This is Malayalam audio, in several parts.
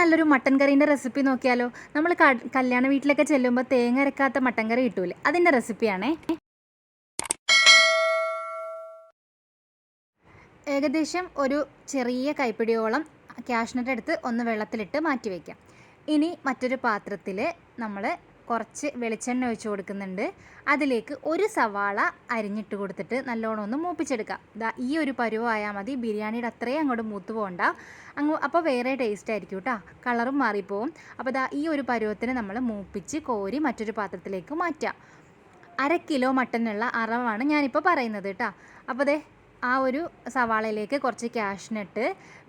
നല്ലൊരു മട്ടൻ കറീന്റെ റെസിപ്പി നോക്കിയാലോ? നമ്മൾ കല്യാണ വീട്ടിലൊക്കെ ചെല്ലുമ്പോൾ തേങ്ങ അരക്കാത്ത മട്ടൻ കറി കിട്ടൂലേ? അതിന്റെ റെസിപ്പിയാണേ. ഏകദേശം ഒരു ചെറിയ കൈപ്പിടിയോളം ക്യാഷ്നട്ട് എടുത്ത് ഒന്ന് വെള്ളത്തിലിട്ട് മാറ്റി വയ്ക്കാം ഇനി മറ്റൊരു പാത്രത്തിൽ നമ്മൾ കുറച്ച് വെളിച്ചെണ്ണ ഒഴിച്ച് കൊടുക്കുന്നുണ്ട്. അതിലേക്ക് ഒരു സവാള അരിഞ്ഞിട്ട് കൊടുത്തിട്ട് നല്ലോണം ഒന്ന് മൂപ്പിച്ചെടുക്കാം. ഇതാ ഈ ഒരു പരുവായാൽ മതി. ബിരിയാണിയുടെ അത്രയും അങ്ങോട്ട് മൂത്ത് പോകണ്ട. അങ്ങ് അപ്പോൾ വേറെ ടേസ്റ്റ് ആയിരിക്കും കേട്ടോ കളറും മാറിപ്പോവും. അപ്പോൾ ഇതാ ഈ ഒരു പരുവത്തിന് നമ്മൾ മൂപ്പിച്ച് കോരി മറ്റൊരു പാത്രത്തിലേക്ക് മാറ്റാം. അര കിലോ മട്ടനുള്ള അറവാണ് ഞാനിപ്പോൾ പറയുന്നത് കേട്ടോ അപ്പോൾ ദേ ആ ഒരു സവാളയിലേക്ക് കുറച്ച് ക്യാഷ്നട്ട്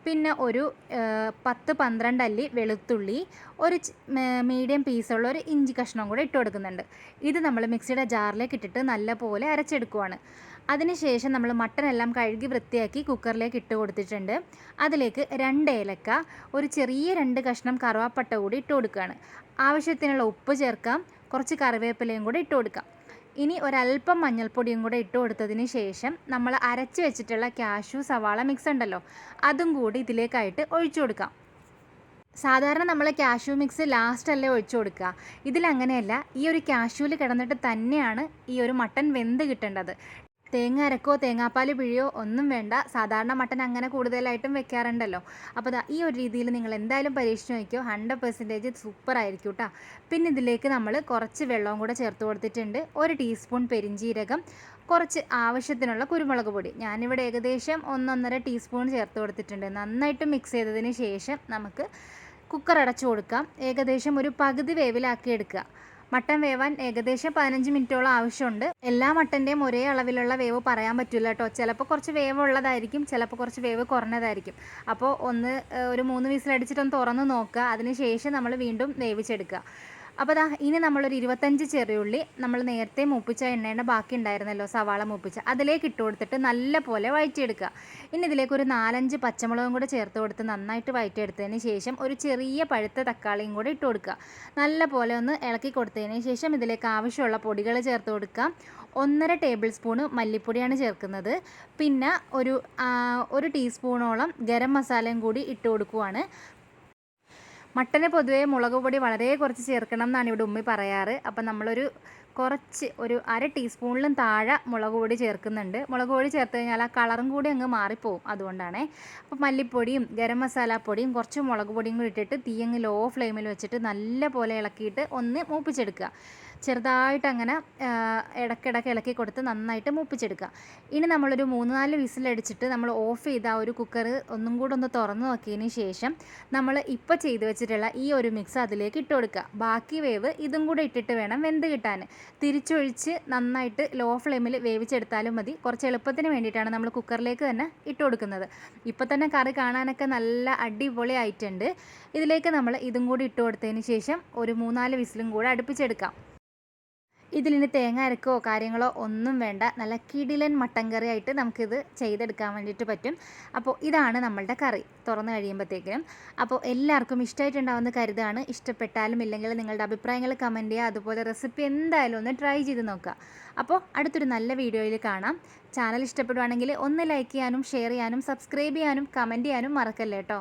പിന്നെ ഒരു പത്ത് പന്ത്രണ്ട് അല്ലി വെളുത്തുള്ളി ഒരു മീഡിയം പീസുള്ള ഒരു ഇഞ്ചി കഷ്ണം കൂടെ ഇട്ട് കൊടുക്കുന്നുണ്ട്. ഇത് നമ്മൾ മിക്സിയുടെ ജാറിലേക്ക് ഇട്ടിട്ട് നല്ലപോലെ അരച്ചെടുക്കുവാണ്. അതിനുശേഷം നമ്മൾ മട്ടൻ എല്ലാം കഴുകി വൃത്തിയാക്കി കുക്കറിലേക്ക് ഇട്ട് കൊടുത്തിട്ടുണ്ട്. അതിലേക്ക് രണ്ട് ഏലക്ക ഒരു ചെറിയ രണ്ട് കഷ്ണം കറുവാപ്പട്ട കൂടി ഇട്ട് കൊടുക്കുകയാണ് ആവശ്യത്തിനുള്ള ഉപ്പ് ചേർക്കാം കുറച്ച് കറിവേപ്പിലയും കൂടി ഇട്ട് കൊടുക്കാം. ഇനി ഒരല്പം മഞ്ഞൾപ്പൊടിയും കൂടെ ഇട്ട് കൊടുത്തതിന് ശേഷം നമ്മൾ അരച്ച് വെച്ചിട്ടുള്ള കാഷ്യൂ സവാള മിക്സ് ഉണ്ടല്ലോ അതും കൂടി ഇതിലേക്കായിട്ട് ഒഴിച്ചു കൊടുക്കാം. സാധാരണ നമ്മൾ കാഷ്യൂ മിക്സ് ലാസ്റ്റ് അല്ലേ ഒഴിച്ചു കൊടുക്കുക. ഇതിലങ്ങനെയല്ല ഈ ഒരു കാഷ്യൂവിൽ കിടന്നിട്ട് തന്നെയാണ് ഈ ഒരു മട്ടൻ വെന്ത് കിട്ടേണ്ടത്. തേങ്ങ അരക്കോ തേങ്ങാപ്പാൽ പിഴിയോ ഒന്നും വേണ്ട. സാധാരണ മട്ടൻ അങ്ങനെ കൂടുതലായിട്ടും വെക്കാറുണ്ടല്ലോ. അപ്പോൾ ഈ ഒരു രീതിയിൽ നിങ്ങൾ എന്തായാലും പരീക്ഷിച്ച് നോക്കിയോ. ഹൺഡ്രഡ് പെർസെന്റേജ് സൂപ്പർ ആയിരിക്കും കേട്ടോ പിന്നെ ഇതിലേക്ക് നമ്മൾ കുറച്ച് വെള്ളവും കൂടെ ചേർത്ത് കൊടുത്തിട്ടുണ്ട്. ഒരു ടീസ്പൂൺ പെരിഞ്ചീരകം കുറച്ച് ആവശ്യത്തിനുള്ള കുരുമുളക് പൊടി. ഞാനിവിടെ ഏകദേശം ഒന്നൊന്നര ടീസ്പൂൺ ചേർത്ത് കൊടുത്തിട്ടുണ്ട്. നന്നായിട്ട് മിക്സ് ചെയ്തതിന് ശേഷം നമുക്ക് കുക്കർ അടച്ചു കൊടുക്കാം. ഏകദേശം ഒരു പകുതി വേവിലാക്കി എടുക്കുക മട്ടൻ വേവാൻ ഏകദേശം പതിനഞ്ച് മിനിറ്റോളം ആവശ്യമുണ്ട്. എല്ലാ മട്ടന്റെയും ഒരേ അളവിലുള്ള വേവ് പറയാൻ പറ്റില്ല കേട്ടോ. ചിലപ്പോൾ കുറച്ച് വേവ് ഉള്ളതായിരിക്കും ചിലപ്പോൾ കുറച്ച് വേവ് കുറഞ്ഞതായിരിക്കും. അപ്പോൾ ഒന്ന് ഒരു മൂന്ന് വിസിലടിച്ചിട്ടൊന്ന് തുറന്ന് നോക്കുക. അതിന് ശേഷം നമ്മൾ വീണ്ടും വേവിച്ചെടുക്കുക. അപ്പോൾ ദാ ഇനി നമ്മളൊരു ഇരുപത്തഞ്ച് ചെറിയുള്ളി നമ്മൾ നേരത്തെ മൂപ്പിച്ച എണ്ണയുടെ ബാക്കി ഉണ്ടായിരുന്നല്ലോ സവാള മൂപ്പിച്ച അതിലേക്ക് ഇട്ട് കൊടുത്തിട്ട് നല്ല പോലെ വഴറ്റിയെടുക്കുക ഇനി ഇതിലേക്ക് ഒരു നാലഞ്ച് പച്ചമുളകും കൂടെ ചേർത്ത് കൊടുത്ത് നന്നായിട്ട് വഴറ്റിയെടുത്തതിന് ശേഷം ഒരു ചെറിയ പഴുത്ത തക്കാളിയും കൂടെ ഇട്ട് കൊടുക്കുക. നല്ല പോലെ ഒന്ന് ഇളക്കി കൊടുത്തതിന് ശേഷം ഇതിലേക്ക് ആവശ്യമുള്ള പൊടികൾ ചേർത്ത് കൊടുക്കുക. ഒന്നര ടേബിൾ സ്പൂണ് മല്ലിപ്പൊടിയാണ് ചേർക്കുന്നത്. പിന്നെ ഒരു ഒരു ടീസ്പൂണോളം ഗരം മസാലയും കൂടി ഇട്ട് കൊടുക്കുവാണ്. മട്ടന് പൊതുവേ മുളക് പൊടി വളരെ കുറച്ച് ചേർക്കണം എന്നാണ് ഇവിടെ ഉമ്മി പറയാറ്. അപ്പം നമ്മളൊരു കുറച്ച് ഒരു അര ടീസ്പൂണിലും താഴെ മുളക് പൊടി ചേർക്കുന്നുണ്ട്. മുളക് പൊടി ചേർത്ത് കഴിഞ്ഞാൽ ആ കളറും കൂടി അങ്ങ് മാറിപ്പോവും അതുകൊണ്ടാണ്. അപ്പോൾ മല്ലിപ്പൊടിയും ഗരം മസാല പൊടിയും കുറച്ച് മുളക് പൊടിയും കൂടി ഇട്ടിട്ട് തീയങ്ങ് ലോ ഫ്ലെയിമിൽ വെച്ചിട്ട് നല്ല പോലെ ഇളക്കിയിട്ട് ഒന്ന് മൂപ്പിച്ചെടുക്കുക. ചെറുതായിട്ട് അങ്ങനെ ഇടയ്ക്കിടയ്ക്ക് ഇളക്കി കൊടുത്ത് നന്നായിട്ട് മൂപ്പിച്ചെടുക്കുക. ഇനി നമ്മളൊരു മൂന്ന് നാല് വിസിലടിച്ചിട്ട് നമ്മൾ ഓഫ് ചെയ്ത ആ ഒരു കുക്കർ ഒന്നും കൂടെ ഒന്ന് തുറന്നു നോക്കിയതിന് ശേഷം നമ്മൾ ഇപ്പോൾ ചെയ്തു വെച്ചിട്ടുള്ള ഈ ഒരു മിക്സ് അതിലേക്ക് ഇട്ട് കൊടുക്കുക. ബാക്കി വേവ് ഇതും കൂടെ ഇട്ടിട്ട് വേണം വെന്ത് കിട്ടാൻ. തിരിച്ചൊഴിച്ച് നന്നായിട്ട് ലോ ഫ്ലെയിമിൽ വേവിച്ചെടുത്താലും മതി. കുറച്ച് എളുപ്പത്തിന് വേണ്ടിയിട്ടാണ് നമ്മൾ കുക്കറിലേക്ക് തന്നെ ഇട്ട് കൊടുക്കുന്നത്. ഇപ്പോൾ തന്നെ കറി കാണാനൊക്കെ നല്ല അടിപൊളി ആയിട്ടുണ്ട് ഇതിലേക്ക് നമ്മൾ ഇതും കൂടി ഇട്ട് കൊടുത്തതിന് ശേഷം ഒരു മൂന്നാൽ വിസിലും കൂടെ അടുപ്പിച്ചെടുക്കാം. ഇതിലിനി തേങ്ങ അരക്കോ കാര്യങ്ങളോ ഒന്നും വേണ്ട. നല്ല കിടിലൻ മട്ടൻ കറി ആയിട്ട് നമുക്കിത് ചെയ്തെടുക്കാൻ വേണ്ടിയിട്ട് പറ്റും. അപ്പോൾ ഇതാണ് നമ്മളുടെ കറി തുറന്നു കഴിയുമ്പോഴത്തേക്കിനും അപ്പോൾ എല്ലാവർക്കും ഇഷ്ടമായിട്ടുണ്ടാവുന്ന കരുതാണ്. ഇഷ്ടപ്പെട്ടാലും ഇല്ലെങ്കിൽ നിങ്ങളുടെ അഭിപ്രായങ്ങൾ കമന്റ് ചെയ്യുക. അതുപോലെ റെസിപ്പി എന്തായാലും ഒന്ന് ട്രൈ ചെയ്ത് നോക്കുക. അപ്പോൾ അടുത്തൊരു നല്ല വീഡിയോയിൽ കാണാം. ചാനൽ ഇഷ്ടപ്പെടുവാണെങ്കിൽ ഒന്ന് ലൈക്ക് ചെയ്യാനും ഷെയർ ചെയ്യാനും സബ്സ്ക്രൈബ് ചെയ്യാനും കമന്റ് ചെയ്യാനും മറക്കല്ലേ കേട്ടോ